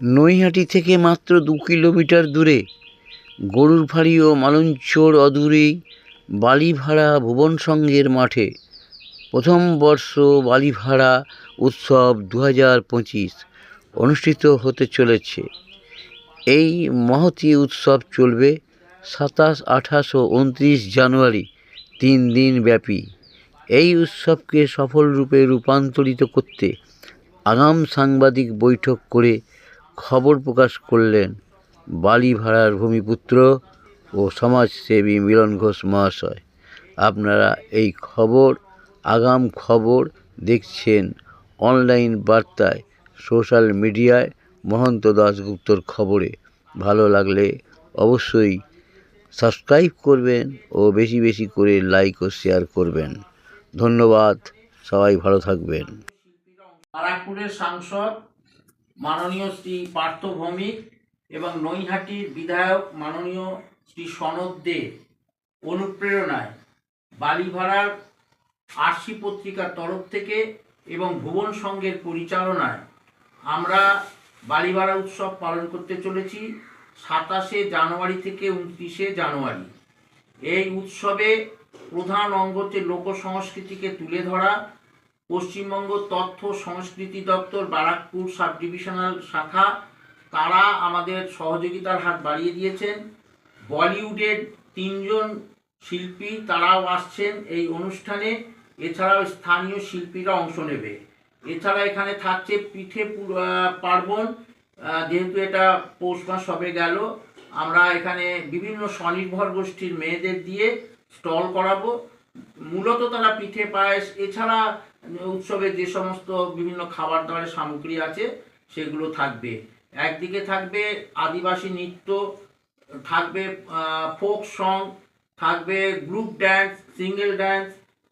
নৈহাটি থেকে মাত্র দু কিলোমিটার দূরে গরুর ফাড়ি ও মালঞ্চর অদূরেই বালিভাড়া ভুবন সংঘের মাঠে প্রথম বর্ষ বালিভাড়া উৎসব দু হাজার পঁচিশ অনুষ্ঠিত হতে চলেছে। এই মহতী উৎসব চলবে সাতাশ, আঠাশ ও উনত্রিশ জানুয়ারি, তিন দিন ব্যাপী। এই উৎসবকে সফলরূপে রূপান্তরিত করতে আগাম সাংবাদিক বৈঠক করে খবর প্রকাশ করলেন বালিভাড়ার ভূমিপুত্র ও সমাজসেবী মিলন ঘোষ মহাশয়। আপনারা এই খবর, আগাম খবর দেখছেন অনলাইন বার্তায়, সোশ্যাল মিডিয়ায় মহন্ত দাশগুপ্তর খবরে। ভালো লাগলে অবশ্যই সাবস্ক্রাইব করবেন ও বেশি বেশি করে লাইক ও শেয়ার করবেন। ধন্যবাদ, সবাই ভালো থাকবেন। সাংসদ মাননীয় শ্রী পার্থ ভৌমিক এবং নৈহাটির বিধায়ক মাননীয় শ্রী সনদ দে অনুপ্রেরণায় বালিভাড়ার আরসি পত্রিকার তরফ থেকে এবং ভুবন সংঘের পরিচালনায় আমরা বালিভাড়া উৎসব পালন করতে চলেছি সাতাশে জানুয়ারি থেকে উনত্রিশে জানুয়ারি। এই উৎসবে প্রধান অঙ্গ হচ্ছে লোক সংস্কৃতিকে তুলে ধরা পশ্চিমবঙ্গ তথ্য সংস্কৃতি দপ্তর, বারাকপুর সাব ডিভিশনাল শাখা, তারা আমাদের সহযোগিতার হাত বাড়িয়ে দিয়েছেন। বলিউডের তিনজন শিল্পী তারাও আসছেন এই অনুষ্ঠানে। এছাড়াও স্থানীয় শিল্পীরা অংশ নেবে। এছাড়া এখানে থাকছে পিঠে পার্বণ। যেহেতু এটা পৌষ মাস সবে গেল, আমরা এখানে বিভিন্ন স্বনির্ভর গোষ্ঠীর মেয়েদের দিয়ে স্টল করাবো। মূলত তারা পিঠে পায়েস, এছাড়া উৎসবে যে সমস্ত বিভিন্ন খাবার দাবারের সামগ্রী আছে, সেগুলো থাকবে। একদিকে থাকবে আদিবাসী নৃত্য, থাকবে ফোক সং, থাকবে গ্রুপ ড্যান্স সিঙ্গেল ড্যান্স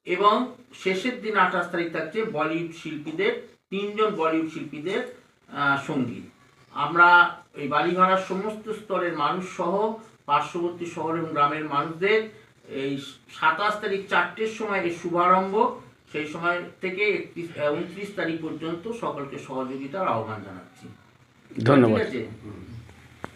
এবং শেষের দিন আঠাশ তারিখ থাকছে বলিউড শিল্পীদের, তিনজন বলিউড শিল্পীদের সংগীত আমরা এই বালিভাড়ার সমস্ত স্তরের মানুষ সহ পার্শ্ববর্তী শহর এবং গ্রামের মানুষদের এই সাতাশ তারিখ চারটের সময় এর শুভারম্ভ সেই সময় থেকে একত্রিশ উনত্রিশ তারিখ পর্যন্ত সকলকে সহযোগিতার আহ্বান জানাচ্ছি। ধন্যবাদ।